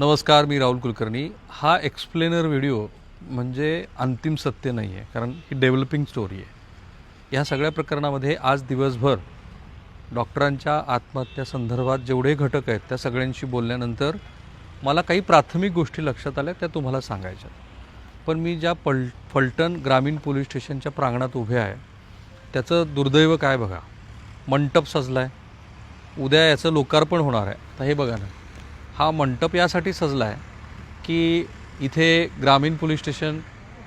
नमस्कार मी राहुल कुलकर्णी. हा explainer video म्हणजे अंतिम सत्य नाही आहे कारण ही डेव्हलपिंग स्टोरी आहे. या सगळ्या प्रकरणामध्ये आज दिवसभर डॉक्टरांच्या आत्महत्या संदर्भात जेवढे घटक आहेत त्या सगळ्यांशी बोलल्यानंतर मला काही प्राथमिक गोष्टी लक्षात आल्या त्या तुम्हाला सांगायच्या पण मी ज्या पल फलटण ग्रामीण पोलीस स्टेशनच्या प्रांगणात उभे आहे त्याचं दुर्दैव काय बघा? मंटप सजला आहे उद्या याचं लोकार्पण होणार आहे. तर हे बघा ना. हा मंटप यासाठी सजला आहे की इथे ग्रामीण पोलीस स्टेशन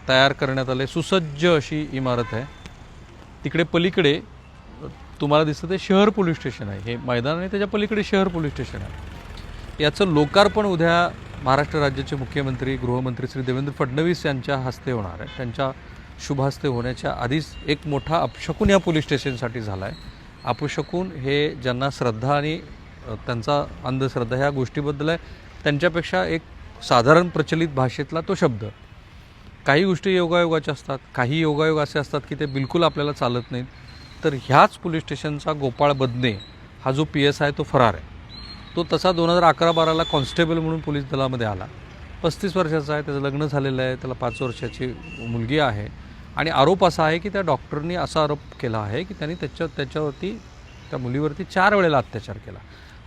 तयार करण्यात आले सुसज्ज अशी इमारत आहे. तिकडे पलीकडे तुम्हाला दिसतं ते शहर पोलीस स्टेशन आहे. हे मैदान आणि त्याच्या पलीकडे शहर पोलीस स्टेशन आहे. याचं लोकार्पण उद्या महाराष्ट्र राज्याचे मुख्यमंत्री गृहमंत्री श्री देवेंद्र फडणवीस यांच्या हस्ते होणार आहे. त्यांच्या शुभहस्ते होण्याच्या आधीच एक मोठा अपशकून या पोलीस स्टेशनसाठी झाला आहे अपशकून हे ज्यांना श्रद्धा आणि त्यांचा अंधश्रद्धा ह्या गोष्टीबद्दल आहे. त्यांच्यापेक्षा एक साधारण प्रचलित भाषेतला तो शब्द. काही गोष्टी योगायोगाच्या असतात काही योगायोग असे असतात की ते बिलकुल आपल्याला चालत नाहीत. तर ह्याच पोलीस स्टेशनचा गोपाळ बदने हा जो पी एस आहे तो फरार आहे. तो तसा दोन हजार अकरा बाराला कॉन्स्टेबल म्हणून पोलीस दलामध्ये आला. पस्तीस वर्षाचा आहे त्याचं लग्न झालेलं आहे त्याला पाच वर्षाची मुलगी आहे. आणि आरोप असा आहे की त्या डॉक्टरनी असा आरोप केला आहे की त्यांनी त्याच्या त्याच्यावरती त्या मुलीवरती चार वेळेला अत्याचार केला.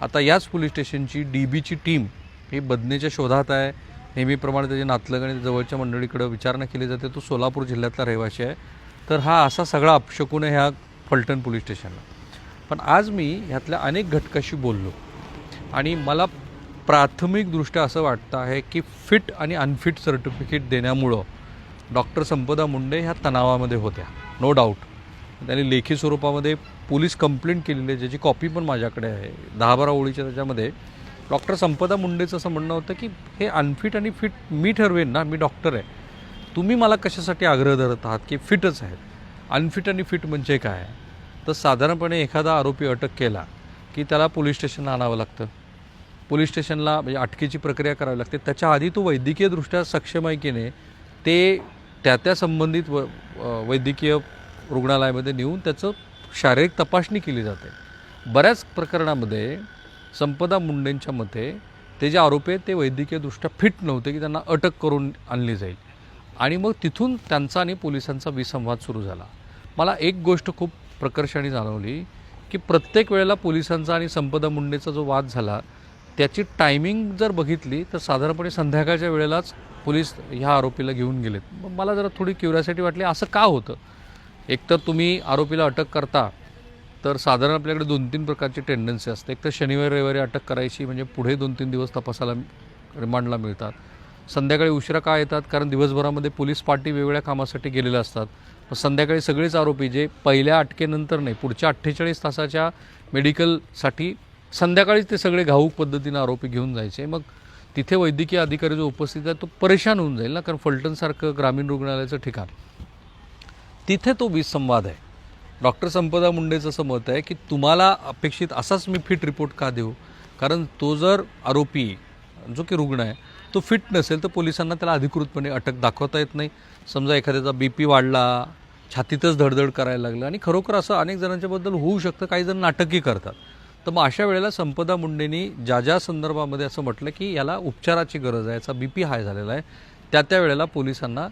आता याच पोलीस स्टेशनची डी बीची टीम ही बदनेच्या शोधात आहे. नेहमीप्रमाणे त्याचे नातलग आणि जवळच्या मंडळीकडं विचारणा केली जाते. तो सोलापूर जिल्ह्यातला रहिवासी आहे. तर हा असा सगळा अपशकून आहे ह्या फलटण पोलीस स्टेशनला. पण आज मी ह्यातल्या अनेक घटकाशी बोललो. आणि मला प्राथमिकदृष्ट्या असं वाटतं आहे की फिट आणि अनफिट सर्टिफिकेट देण्यामुळं डॉक्टर संपदा मुंडे ह्या तणावामध्ये होत्या. नो डाऊट त्यांनी लेखी स्वरूपामध्ये पोलीस कंप्लेंट केलेली आहे ज्याची कॉपी पण माझ्याकडे आहे. दहा बारा ओळीच्या त्याच्यामध्ये. डॉक्टर संपदा मुंडेचं असं म्हणणं होतं की हे अनफिट आणि फिट मी ठरवेन ना मी डॉक्टर आहे. तुम्ही मला कशासाठी आग्रह धरत आहात की फिटच आहेत? अनफिट आणि फिट म्हणजे काय? तर साधारणपणे एखादा आरोपी अटक केला की त्याला पोलीस स्टेशनला आणावं लागतं. पोलीस स्टेशनला म्हणजे अटकेची प्रक्रिया करावी लागते. त्याच्या आधी तो वैद्यकीयदृष्ट्या सक्षम आहे की नाही ते त्या त्या संबंधित व वैद्यकीय रुग्णालयामध्ये नेऊन त्याचं शारीरिक तपासणी केली जाते. बऱ्याच प्रकरणामध्ये संपदा मुंडेंच्या मते ते जे आरोपी आहेत ते वैद्यकीयदृष्ट्या फिट नव्हते की त्यांना अटक करून आणली जाईल. आणि मग तिथून त्यांचा आणि पोलिसांचा विसंवाद सुरू झाला. मला एक गोष्ट खूप प्रकर्षाने जाणवली की प्रत्येक वेळेला पोलिसांचा आणि संपदा मुंडेचा जो वाद झाला त्याची टायमिंग जर बघितली तर साधारणपणे संध्याकाळच्या वेळेलाच पोलीस ह्या आरोपीला घेऊन गेलेत. मग मला जरा थोडी क्युरियासिटी वाटली असं का होतं? एकतर तुम्ही आरोपीला अटक करता तर साधारण आपल्याकडे दोन तीन प्रकारची टेंडन्सी असते. एक तर शनिवारी रविवारी अटक करायची म्हणजे पुढे दोन तीन दिवस तपासाला रिमांडला मिळतात. संध्याकाळी उशिरा का येतात? कारण दिवसभरामध्ये पोलीस पार्टी वेगवेगळ्या कामासाठी गेलेल्या असतात. मग संध्याकाळी सगळेच आरोपी जे पहिल्या अटकेनंतर नाही पुढच्या अठ्ठेचाळीस तासाच्या मेडिकलसाठी संध्याकाळीच ते सगळे घाऊक पद्धतीनं आरोपी घेऊन जायचे. मग तिथे वैद्यकीय अधिकारी जो उपस्थित आहे तो परेशान होऊन जाईल ना कारण फलटणसारखं ग्रामीण रुग्णालयाचं ठिकाण. तिथे तो विसंवाद आहे. डॉक्टर संपदा मुंडेचं असं मत आहे की तुम्हाला अपेक्षित असाच मी फिट रिपोर्ट का देऊ? कारण तो जर आरोपी जो की रुग्ण आहे तो फिट नसेल तर पोलिसांना त्याला अधिकृतपणे अटक दाखवता येत नाही. समजा एखाद्याचा बी पी वाढला छातीतच धडधड करायला लागलं आणि खरोखर असं अनेक जणांच्याबद्दल होऊ शकतं काही जण नाटकही करतात. तर मग अशा वेळेला संपदा मुंडेंनी ज्या ज्या संदर्भामध्ये असं म्हटलं की याला उपचाराची गरज आहे याचा बी पी हाय झालेला आहे त्या त्या वेळेला पोलिसांना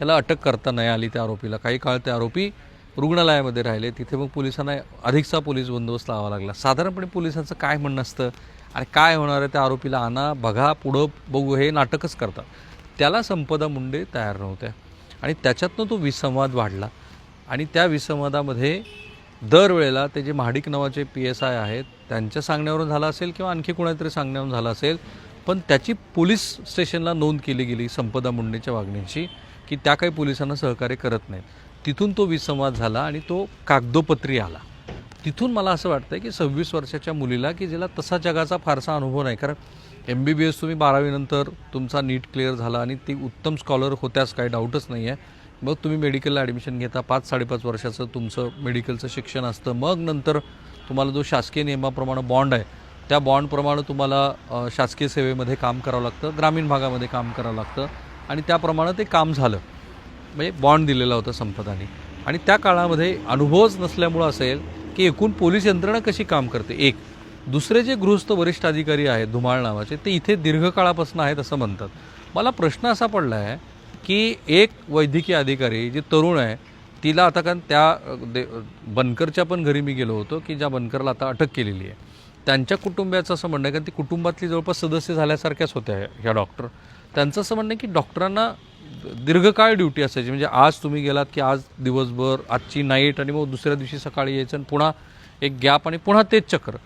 त्याला अटक करता नाही आली त्या आरोपीला. काही काळ ते आरोपी रुग्णालयामध्ये राहिले. तिथे मग पोलिसांना अधिकचा पोलीस बंदोबस्त लावा लागला. साधारणपणे पोलिसांचं काय म्हणणं असतं? आणि काय होणार आहे त्या आरोपीला आणा बघा पुढं बघू हे नाटकच करतात. त्याला संपदा मुंडे तयार नव्हत्या. आणि त्याच्यातनं तो विसंवाद वाढला. आणि त्या विसंवादामध्ये दरवेळेला ते जे महाडिक नावाचे पी एस आय आहेत त्यांच्या सांगण्यावरून झाला असेल किंवा आणखी कोणातरी सांगण्यावरून झाला असेल पण त्याची पोलीस स्टेशनला नोंद केली गेली संपदा मुंडेच्या वागणीची की त्या काही पोलिसांना सहकार्य करत नाहीत. तिथून तो विसंवाद झाला आणि तो कागदोपत्री आला. तिथून मला असं वाटतं की सव्वीस वर्षाच्या मुलीला की जिला तसा जगाचा फारसा अनुभव नाही. कारण एम बी बी एस तुम्ही बारावीनंतर तुमचा नीट क्लिअर झाला आणि ती उत्तम स्कॉलर होत्यास काही डाऊटच नाही आहे मग तुम्ही मेडिकलला ॲडमिशन घेता पाच साडेपाच वर्षाचं तुमचं मेडिकलचं शिक्षण असतं. मग नंतर तुम्हाला जो शासकीय नियमाप्रमाणे बॉन्ड आहे त्या बॉन्डप्रमाणे तुम्हाला शासकीय सेवेमध्ये काम करावं लागतं ग्रामीण भागामध्ये काम करावं लागतं. आणि त्याप्रमाणे ते काम झालं. म्हणजे बॉन्ड दिलेला होता संपदाने. आणि त्या काळामध्ये अनुभवच नसल्यामुळं असेल की एकूण पोलीस यंत्रणा कशी काम करते? एक दुसरे जे गृहस्थ वरिष्ठ अधिकारी आहेत धुमाळ नावाचे ते इथे दीर्घकाळापासून आहेत असं म्हणतात. मला प्रश्न असा पडला आहे की एक वैद्यकीय अधिकारी जी तरुण आहे तिला आता कारण त्या दे बनकरच्या पण घरी मी गेलो होतो की ज्या बनकरला आता अटक केलेली आहे. त्यांच्या कुटुंबियाचं असं म्हणणं आहे कारण ती कुटुंबातली जवळपास सदस्य झाल्यासारख्याच होत्या ह्या डॉक्टर त्यांचं असं म्हणणं आहे की डॉक्टरांना दीर्घकाळ ड्युटी असायची. म्हणजे आज तुम्ही गेलात की आज दिवसभर आजची नाईट आणि मग दुसऱ्या दिवशी सकाळी यायचं आणि पुन्हा एक गॅप आणि पुन्हा तेच चक्र.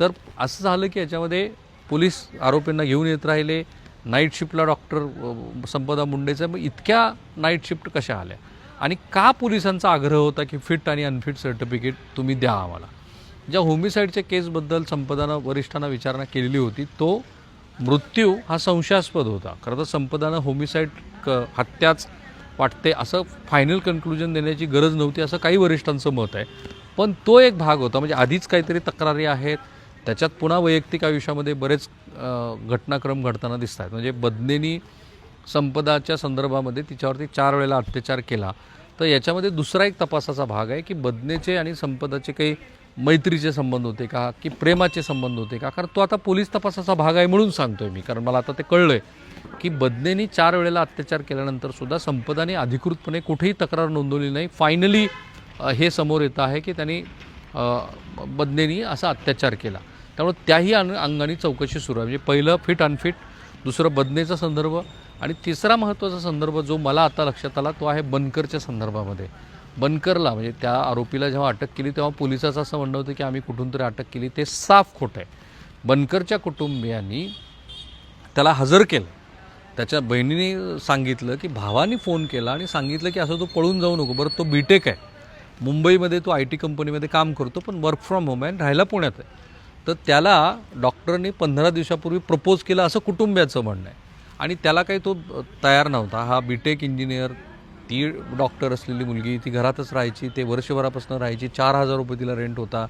तर असं झालं की याच्यामध्ये पोलीस आरोपींना घेऊन येत राहिले. नाईट शिफ्टला डॉक्टर संपदा मुंडेचं. मग इतक्या नाईट शिफ्ट कशा आल्या? आणि का पोलिसांचा आग्रह होता की फिट आणि अनफिट सर्टिफिकेट तुम्ही द्या आम्हाला? ज्या होमिसाईडच्या केसबद्दल संपदानं वरिष्ठांना विचारणा केलेली होती तो मृत्यू हा संशयास्पद होता. खरं तर संपदानं होमिसाईड क हत्याच वाटते असं फायनल कन्क्लुजन देण्याची गरज नव्हती असं काही वरिष्ठांचं मत आहे. पण तो एक भाग होता म्हणजे आधीच काहीतरी तक्रारी आहेत. त्याच्यात पुन्हा वैयक्तिक आयुष्यामध्ये बरेच घटनाक्रम घडताना दिसत आहेत म्हणजे बदनेनी संपदाच्या संदर्भामध्ये तिच्यावरती चार वेळेला अत्याचार केला. तर याच्यामध्ये दुसरा एक तपासाचा भाग आहे की बदनेचे आणि संपदाचे काही मैत्रीचे संबंध होते का की प्रेमाचे संबंध होते का? कारण तो आता पोलीस तपासाचा भाग आहे म्हणून सांगतोय मी. कारण मला आता ते कळलं आहे की बदनेनी चार वेळेला अत्याचार केल्यानंतर सुद्धा संपदाने अधिकृतपणे कुठेही तक्रार नोंदवली नाही. फायनली हे समोर येतं आहे की त्यांनी बदनेनी असा अत्याचार केला. त्यामुळे त्याही अन अंगाने चौकशी सुरू आहे. म्हणजे पहिलं फिट अनफिट दुसरं बदनेचा संदर्भ आणि तिसरा महत्त्वाचा संदर्भ जो मला आता लक्षात आला तो आहे बनकरच्या संदर्भामध्ये. बनकरला म्हणजे त्या आरोपीला जेव्हा अटक केली तेव्हा पोलिसाचं असं म्हणणं होतं की आम्ही कुठून तरी अटक केली. ते साफ खोटं आहे. बनकरच्या कुटुंबियांनी त्याला हजर केलं. त्याच्या बहिणीने सांगितलं की भावानी फोन केला आणि सांगितलं की असं तो पळून जाऊ नको बरं तो बीटेक आहे. मुंबईमध्ये तो आय टी कंपनीमध्ये काम करतो पण वर्क फ्रॉम होम आहे आणि राहायला पुण्यात आहे. तर त्याला डॉक्टरने पंधरा दिवसापूर्वी प्रपोज केलं असं कुटुंबियाचं म्हणणं आहे. आणि त्याला काही तो तयार नव्हता. हा बीटेक इंजिनियर ती डॉक्टर असलेली मुलगी ती घरातच राहायची ते वर्षभरापासून राहायची चार हजार रुपये तिला रेंट होता.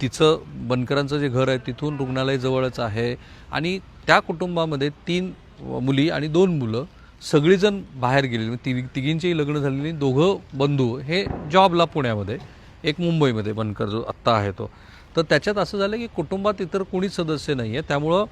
तिचं बनकरांचं जे घर आहे तिथून रुग्णालय जवळच आहे. आणि त्या कुटुंबामध्ये तीन मुली आणि दोन मुलं सगळीजण बाहेर गेलेली म्हणजे तिघ तिघींचेही लग्न झालेली दोघं बंधू. हे जॉबला पुण्यामध्ये एक मुंबईमध्ये बनकर जो आत्ता आहे तो. तर त्याच्यात असं झालं की कुटुंबात इतर कोणीच सदस्य नाही आहे त्यामुळं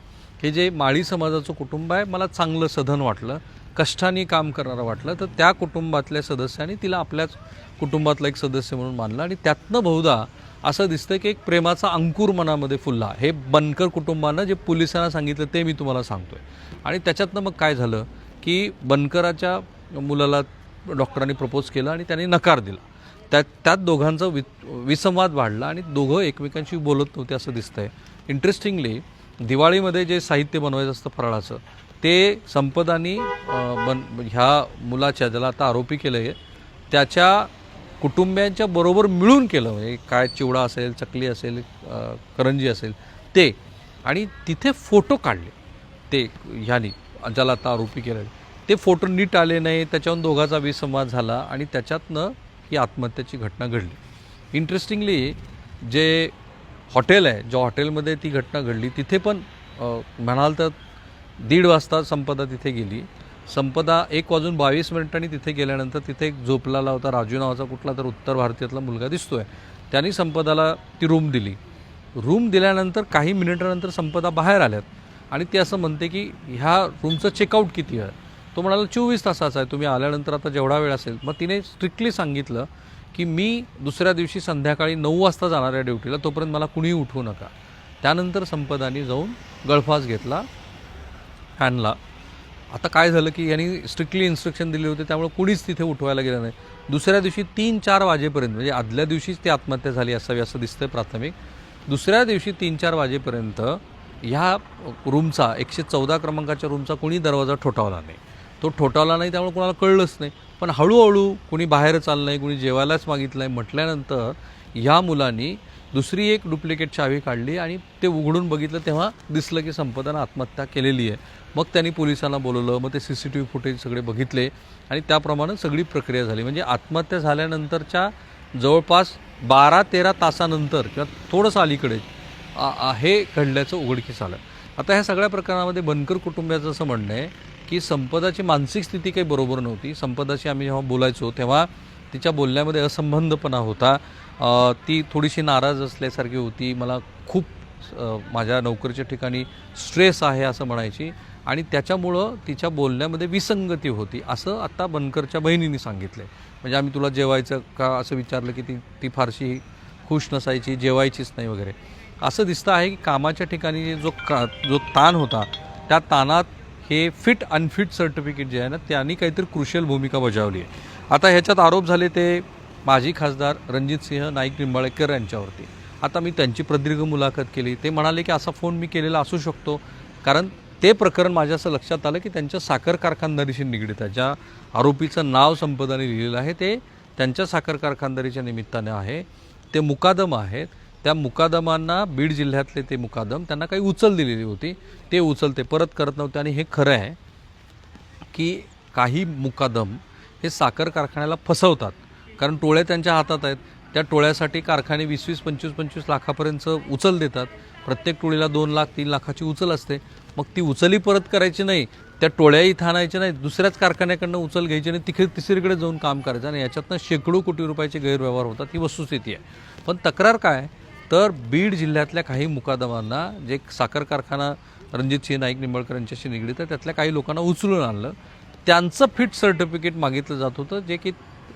हे जे माळी समाजाचं कुटुंब आहे मला चांगलं सधन वाटलं. कष्टाने काम करणारं वाटलं तर त्या कुटुंबातल्या सदस्यांनी तिला आपल्याच कुटुंबातला एक सदस्य म्हणून मानलं आणि त्यातनं बहुधा असं दिसतं की एक प्रेमाचा अंकुर मनामध्ये फुलला. हे बनकर कुटुंबानं जे पोलिसांना सांगितलं ते मी तुम्हाला सांगतोय. आणि त्याच्यातनं मग काय झालं की बनकराच्या मुलाला डॉक्टरांनी प्रपोज केलं आणि त्यांनी नकार दिला. त्यात त्यात दोघांचा वि विसंवाद वाढला आणि दोघं एकमेकांशी बोलत नव्हते असं दिसतंय. इंटरेस्टिंगली दिवाळीमध्ये जे साहित्य बनवायचं असतं फराळाचं ते संपदानी बन ह्या मुलाच्या ज्याला आता आरोपी केलं आहे त्याच्या कुटुंबियांच्या बरोबर मिळून केलं. म्हणजे काय चिवडा असेल चकली असेल करंजी असेल ते. आणि तिथे फोटो काढले. ते ह्यानी ज्याला आता आरोपी केलं ते फोटो नीट आले नाही त्याच्यावरून दोघाचा विसंवाद झाला आणि त्याच्यातनं ही आत्महत्याची घटना घडली. इंटरेस्टिंगली जे हॉटेल आहे ज्या हॉटेलमध्ये ती घटना घडली तिथे पण म्हणाल तर दीड वाजता संपदा तिथे गेली. संपदा एक वाजून बावीस मिनिटांनी तिथे गेल्यानंतर तिथे एक झोपलेला होता राजू नावाचा कुठला तर उत्तर भारतीयातला मुलगा दिसतोय. त्यांनी संपदाला ती रूम दिली. रूम दिल्यानंतर काही मिनिटानंतर संपदा बाहेर आल्यात आणि ती असं म्हणते की ह्या रूमचं चेकआउट किती आहे? तो म्हणाला चोवीस तासाचा आहे. तुम्ही आल्यानंतर आता जेवढा वेळ असेल. मग तिने स्ट्रिक्टली सांगितलं की मी दुसऱ्या दिवशी संध्याकाळी नऊ वाजता जाणार आहे ड्युटीला तोपर्यंत मला कुणीही उठवू नका. त्यानंतर संपदानी जाऊन गळफास घेतला फॅनला आता काय झालं की यांनी स्ट्रिक्टली इन्स्ट्रक्शन दिले होते त्यामुळे कुणीच तिथे उठवायला गेलं नाही. दुसऱ्या दिवशी तीन चार वाजेपर्यंत म्हणजे आदल्या दिवशीच ती आत्महत्या झाली असावी असं दिसतंय प्राथमिक. दुसऱ्या दिवशी तीन चार वाजेपर्यंत ह्या रूमचा एकशे चौदा क्रमांकाच्या रूमचा कोणी दरवाजा ठोठावला नाही. तो ठोठावला नाही त्यामुळे कोणाला कळलंच नाही. पण हळूहळू कुणी बाहेर चाललं नाही कुणी जेवायलाच मागितलं आहे म्हटल्यानंतर ह्या मुलांनी दुसरी एक डुप्लिकेट चावी काढली आणि ते उघडून बघितलं तेव्हा दिसलं की संपदानं आत्महत्या केलेली आहे. मग त्यांनी पोलिसांना बोलवलं मग ते C C T V footage सगळे बघितले आणि त्याप्रमाणे सगळी प्रक्रिया झाली. म्हणजे आत्महत्या झाल्यानंतरच्या जवळपास बारा तेरा तासानंतर किंवा थोडंसं अलीकडे हे घडल्याचं उघडकीस आलं. आता ह्या सगळ्या प्रकरणामध्ये बनकर कुटुंबियाचं असं म्हणणं आहे की संपदाची मानसिक स्थिती काही बरोबर नव्हती. संपदाशी आम्ही जेव्हा बोलायचो तेव्हा तिच्या बोलण्यामध्ये असंबंधपणा होता. ती थोडीशी नाराज असल्यासारखी होती. मला खूप माझ्या नोकरीच्या ठिकाणी स्ट्रेस आहे असं म्हणायची. आणि त्याच्यामुळं तिच्या बोलण्यामध्ये विसंगती होती. असं आत्ता बनकरच्या बहिणीने सांगितलं म्हणजे आम्ही तुला जेवायचं का असं विचारलं की ती ती फारशी खुश नसायची जेवायचीच नाही वगैरे. असं दिसतं आहे की कामाच्या ठिकाणी जो का जो ताण होता त्या ताणात हे फिट अनफिट सर्टिफिकेट जे आहे ना त्यांनी काहीतरी क्रुशियल भूमिका बजावली आहे. आता ह्याच्यात आरोप झाले ते माजी खासदार रणजितसिंह नाईक निंबाळेकर यांच्यावरती. आता मी त्यांची प्रदीर्घ मुलाखत केली. ते म्हणाले की असा फोन मी केलेला असू शकतो. कारण ते प्रकरण माझ्या असं लक्षात आलं की त्यांच्या साखर कारखानदारीशी निगडीत आहे. ज्या आरोपीचं नाव संपदाने लिहिलेलं आहे ते त्यांच्या साखर कारखानदारीच्या निमित्ताने आहे. ते मुकादम आहेत. त्या मुकादमांना बीड जिल्ह्यातले ते मुकादम त्यांना काही उचल दिलेली होती. ते उचल ते परत करत नव्हते आणि हे खरं आहे की काही मुकादम हे साखर कारखान्याला फसवतात. कारण टोळ्या त्यांच्या हातात आहेत. त्या टोळ्यासाठी कारखाने वीस वीस पंचवीस पंचवीस लाखापर्यंत उचल देतात. प्रत्येक टोळीला दोन लाख तीन लाखाची उचल असते. मग ती उचलही परत करायची नाही. त्या टोळ्याही इथं आणायच्या नाही दुसऱ्याच कारखान्याकडनं उचल घ्यायची आणि तिकडे तिसरीकडे जाऊन काम करायचं. आणि याच्यातनं शेकडो कोटी रुपयाचे गैरव्यवहार होतात. ही वस्तुस्थिती आहे. पण तक्रार काय? तर बीड जिल्ह्यातल्या काही मुकादमांना जे साखर कारखाना रणजितसिंह नाईक निंबळकर यांच्याशी निगडीत आहे त्यातल्या काही लोकांना उचलून आणलं. त्यांचं फिट सर्टिफिकेट मागितलं जात होतं जे की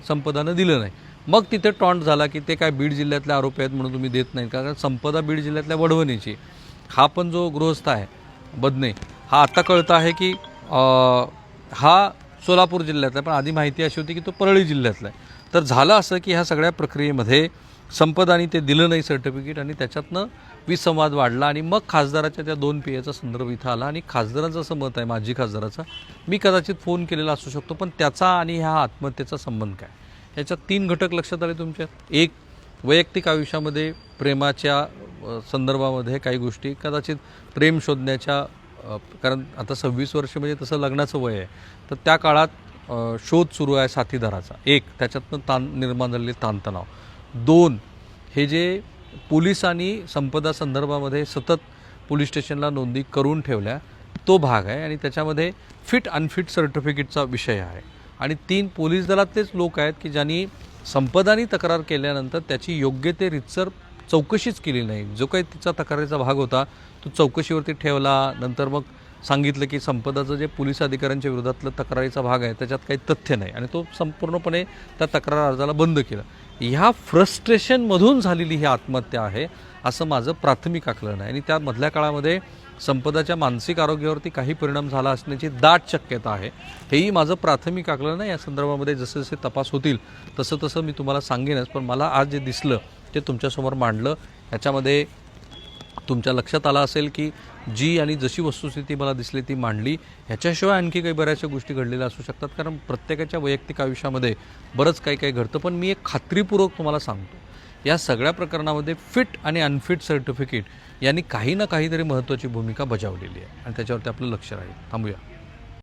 संपदानं दिलं नाही. मग तिथे टॉन्ट झाला की ते काय बीड जिल्ह्यातले आरोपी आहेत म्हणून तुम्ही देत नाही कारण संपदा बीड जिल्ह्यातल्या वडवणीची. हा पण जो गृहस्थ आहे बदने हा आता कळतं आहे की हा सोलापूर जिल्ह्यातला आहे, पण आधी माहिती अशी होती की तो परळी जिल्ह्यातला आहे. तर झालं असं की ह्या सगळ्या प्रक्रियेमध्ये संपदानी ते दिलं नाही सर्टिफिकेट आणि त्याच्यातनं विसंवाद वाढला आणि मग खासदाराच्या त्या दोन पियाचा संदर्भ इथं आला. आणि खासदारांचं असं मत आहे माजी खासदाराचा मी कदाचित फोन केलेला असू शकतो पण त्याचा आणि ह्या आत्महत्येचा संबंध काय? याच्यात तीन घटक लक्षात आले तुमच्या? एक वैयक्तिक आयुष्यामध्ये प्रेमाच्या संदर्भामध्ये काही गोष्टी कदाचित प्रेम शोधण्याच्या कारण आता सव्वीस वर्ष म्हणजे तसं लग्नाचं वय आहे. तर त्या काळात शोध सुरू आहे साथीदाराचा. एक त्याच्यातनं ताण निर्माण झालेले ताणतणाव. दोन हे जे पोलिसांनी संपदा संदर्भामध्ये सतत पोलीस स्टेशनला नोंदी करून ठेवल्या तो भाग आहे आणि त्याच्यामध्ये फिट अनफिट सर्टिफिकेटचा विषय आहे. आणि तीन पोलीस दलातलेच लोक आहेत की ज्यांनी संपदानी तक्रार केल्यानंतर त्याची योग्य ते रितसर चौकशीच केली नाही. जो काही तिचा तक्रारीचा भाग होता तो चौकशीवरती ठेवला नंतर मग सांगितलं की संपदाचं जे पोलीस अधिकाऱ्यांच्या विरोधातलं तक्रारीचा भाग आहे त्याच्यात काही तथ्य नाही. आणि तो संपूर्णपणे त्या तक्रार अर्जाला बंद केलं. ह्या फ्रस्ट्रेशनमधून झालेली ही आत्महत्या आहे असं माझं प्राथमिक आकलन आहे. आणि त्या मधल्या काळामध्ये संपदाच्या मानसिक आरोग्यावरती काही परिणाम झाला असण्याची दाट शक्यता आहे. हेही माझं प्राथमिक आकलन आहे. या संदर्भामध्ये जसे जसे तपास होतील तसं तसं मी तुम्हाला सांगेनच. पण मला आज जे दिसलं ते तुमच्यासमोर मांडलं याच्यामध्ये तुमच्या लक्षात आलं असेल की जी आणि जशी वस्तुस्थिती मला दिसली ती मांडली ह्याच्याशिवाय आणखी काही बऱ्याचशा गोष्टी घडलेल्या असू शकतात. कारण प्रत्येकाच्या वैयक्तिक आयुष्यामध्ये बरंच काही काही घडतं. पण मी एक खात्रीपूर्वक तुम्हाला सांगतो. या सगळ्या प्रकरणामध्ये फिट आणि अनफिट सर्टिफिकेट यांनी काही ना काहीतरी महत्त्वाची भूमिका बजावलेली आहे. आणि त्याच्यावरती आपलं लक्ष राहील. थांबूया.